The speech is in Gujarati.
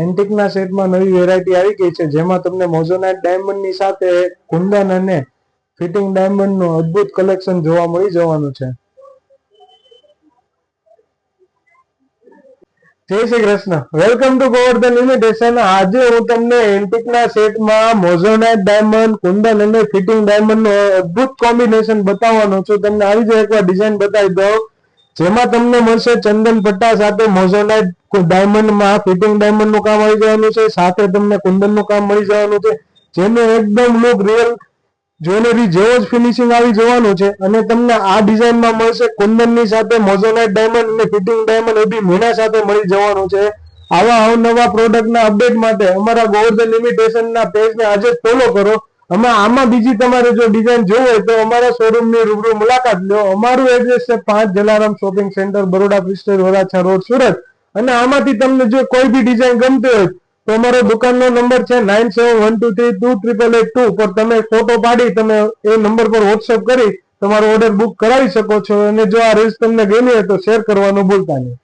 એન્ટિકના સેટમાં નવી વેરાયટી આવી ગઈ છે, જેમાં તમને મોઝોનાઇટ ડાયમંડની સાથે કુંદન અને ફિટિંગ ડાયમંડનું અદ્ભુત કલેક્શન જોવા મળી જવાનું છે. જય Shri Krishna. Welcome to Govardhan limitation આજે હું તમને એન્ટિકના સેટમાં મોઝોનાઇટ ડાયમંડ કુંદન અને ફિટિંગ ડાયમંડનું અદ્ભુત કોમ્બિનેશન બતાવવાનો છું. તમને આવી જાય એકવાર ડિઝાઇન બતાવી દઉં. જેમાં તમને મળશે ચંદન પટ્ટા સાથે મોઝોનાઇટ ડાયમંડમાં ફિટિંગ ડાયમંડનું કામ આવી જવાનું છે. સાથે તમને કુંદનનું કામ મળી જવાનું છે. જેનો એકદમ લુક રિયલ જ્વેલરી જેવો જ ફિનિશિંગ આવી જવાનું છે. અને તમને આ ડિઝાઇનમાં મળશે કુંદનની સાથે મોઝોનાઇટ ડાયમંડ અને ફિટિંગ ડાયમંડ એ બી મીના સાથે મળી જવાનું છે. આવા અવનવા પ્રોડક્ટના અપડેટ માટે અમારા ગોવર્ધન લિમિટેશનના પેજને આજે જ ફોલો કરો. અમે આમાં બીજી તમારે જો ડિઝાઇન જોવું હોય તો અમારા શોરૂમની રૂબરૂ મુલાકાત લો. અમારું એડ્રેસ છે પાંચ જલારામ શોપિંગ સેન્ટર બરોડા પિસ્ટલ વરાછા રોડ સુરત. અને આમાંથી તમને જો કોઈ બી ડિઝાઇન ગમતી હોય તો અમારો દુકાનનો નંબર છે nine seven one two three two triple eight two પર તમે ફોટો પાડી, તમે એ નંબર પર વોટ્સઅપ કરી, તમારો ઓર્ડર બુક કરાવી શકો છો. અને જો આ રીલ્સ તમને ગમી હોય તો શેર કરવાનું ભૂલતા નહીં.